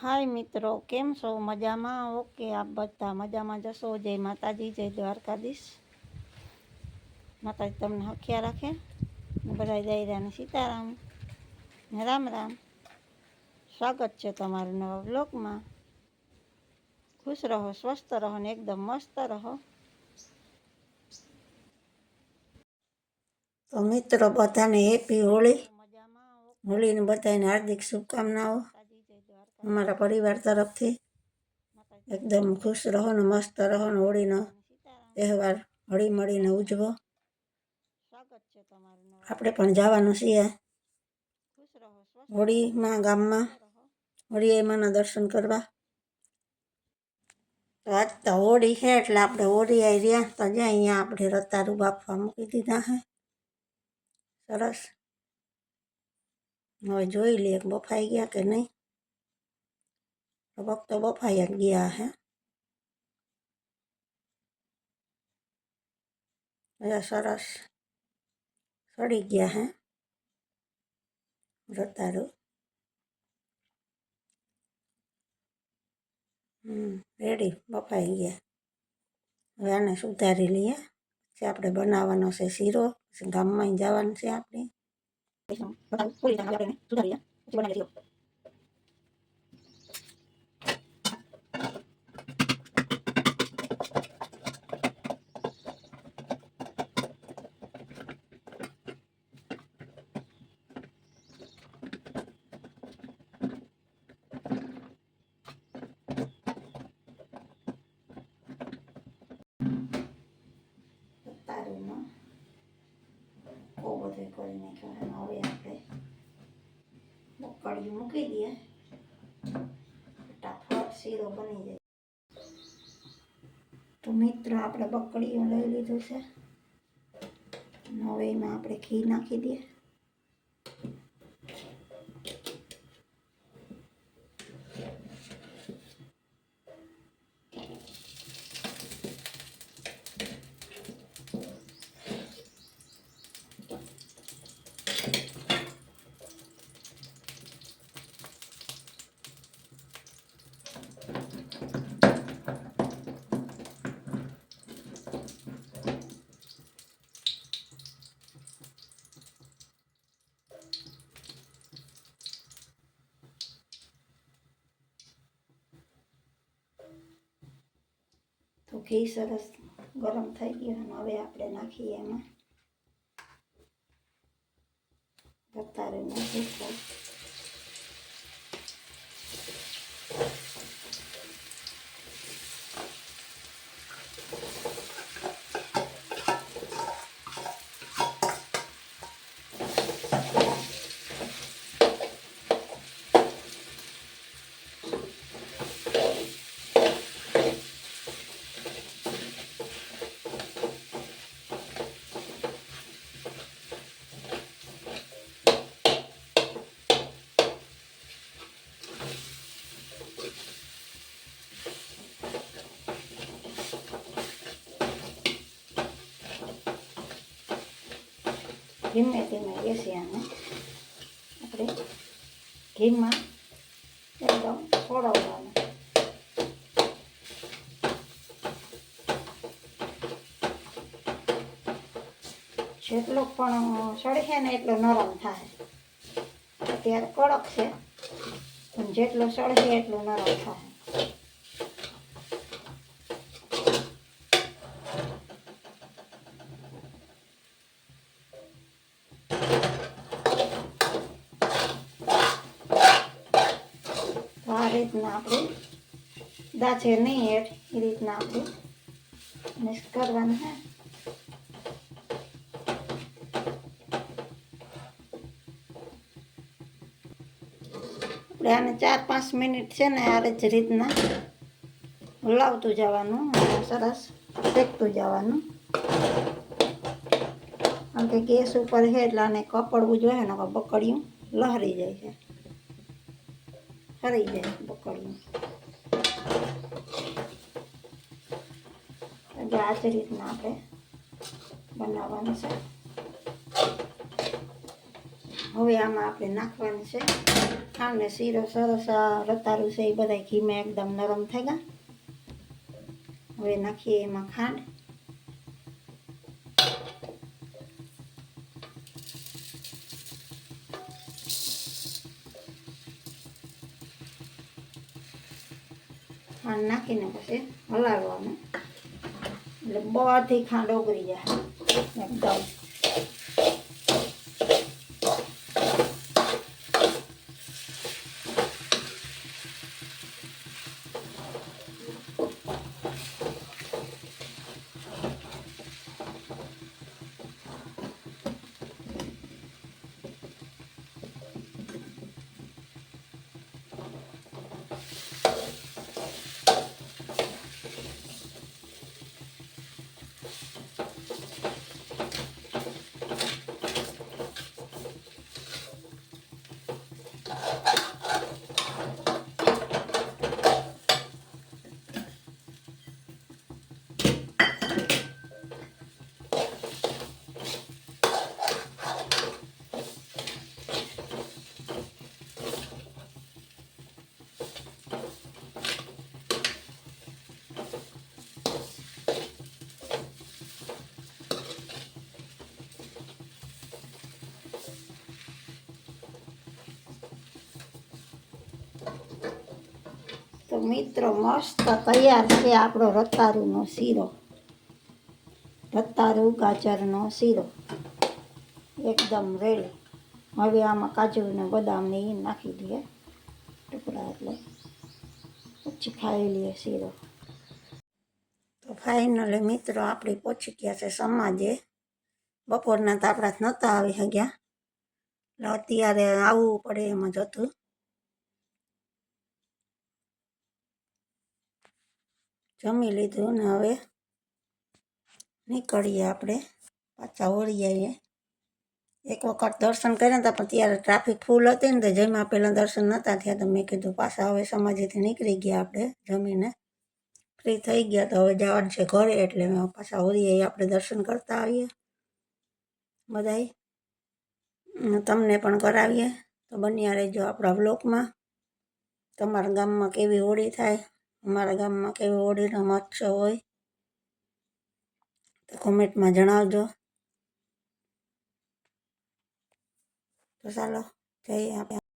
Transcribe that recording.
હાય મિત્રો, કેમ છો? મજામાં? ઓકે, આપ બધા મજામાં જશો? જય માતાજી, જય દ્વારકાધીશ. માતાજી તમને હખ્યા રાખે? બધા દયરાને સીતારામ ને રામ રામ. સ્વાગત છે તમારું નવા બ્લોગમાં ખુશ રહો, સ્વસ્થ રહો ને એકદમ મસ્ત રહો. મિત્રો બધાને હેપી હોળી. હોળીને બધાને હાર્દિક શુભકામનાઓ અમારા પરિવાર તરફથી. એકદમ ખુશ રહો ને મસ્ત રહો ને હોળીનો તહેવાર હળી મળીને ઉજવો. આપણે પણ જવાનું છીએ હોળીમાં ગામમાં. હોળી એમાંના દર્શન કરવા. તો આજ તો હોળી છે એટલે આપણે હોળી આવી રહ્યા તો જ્યાં અહીંયા આપણે રતારું બાફવા મૂકી દીધા હે સરસ. હવે જોઈ લઈએ બફાઈ ગયા કે નહીં. લગભગ તો બફાઈ જ ગયા હે. બધા સરસ સડી ગયા હે. રતારું હમ, રેડી, બફાઈ ગયા. હવે આને સુધારી લઈએ. પછી આપણે બનાવવાનો છે શીરો. ગામમાં જવાનું છે આપણે સુધારી પછી બનાવી શીરો તારીમાં બહુ બધું કરી નાખ્યું છે હવે આપણે મગફળી મૂકી દઈએ. ફટાફટ શીરો બની જાય. તો મિત્રો, આપણે બકડીઓ લઈ લીધું છે. હવે એમાં આપણે ઘી નાખી દઈએ. તો ઘી સરસ ગરમ થઈ ગયું અને હવે આપણે નાખીએ એમાં. રતારે ધીમે ધીમે બેસી આને આપણે ઘીમાં એકદમ છોડવવાનું જેટલો પણ સળશે ને એટલો નરમ થાય. અત્યારે કડક છે, પણ જેટલો સળશે એટલું નરમ થાય તો આ રીતના આપણે દાચે નહીં એ રીતના આપણે મિક્સ કરવાનું હે? આપણે આને ચાર પાંચ મિનિટ છે ને આ જ રીતના હલાવતું જવાનું, સરસ શેકતું જવાનું. કારણ કે ગેસ ઉપર છે એટલે આને કપડવું જોઈએ ને બકડિયું લહરી જાય છે. હરી જાય બકડિયું એટલે આ જ રીતના આપણે બનાવવાનું છે હવે આમાં આપણે નાખવાનું છે ખાંડને શીરો સરસ રતારું છે એ બધા ઘીમાં એકદમ નરમ થઈ ગયા હવે નાખીએ એમાં ખાંડ ખાંડ નાખીને પછી હલાવવાનું. એટલે બધી ખાંડ ઓગળી જાય. એકદમ. તો મિત્રો મસ્ત તૈયાર છે આપણો રતારુનો શીરો. રતારુ ગાજરનો શીરો. એકદમ રેડી હવે આમાં કાજુ ને બદામ ને એ નાખી દઈએ. ટુકડા એટલે. પછી ખાઈ લઈએ શીરો. તો ફાઇનલી મિત્રો આપણી પહોંચી ગયા છે સમાજે. બપોરના તો આપણા નહોતા આવી શક્યા. એટલે અત્યારે આવવું પડે એમ જ હતું. જમી લીધું ને હવે નીકળીએ આપણે. પાછા આવીએ. એક વખત દર્શન કર્યા હતા, પણ ત્યારે ટ્રાફિક ફૂલ હતી ને તો જેમાં પહેલાં દર્શન નહોતા થયા, તો મેં કીધું પાછા હવે સમાજેથી નીકળી ગયા આપણે જમીને. ફ્રી થઈ ગયા તો હવે જવાનું છે ઘરે, એટલે મેં પાછા આવીએ, આપણે દર્શન કરતા આવીએ. બધાય. તમને પણ કરાવીએ. તો બન્યા રહેજો આપણા બ્લોકમાં તમારા ગામમાં કેવી હોળી થાય અમારા ગામમાં કેવી હોળીનો મહોત્સવ હોય તો કોમેન્ટમાં જણાવજો. તો ચાલો જઈએ આપણે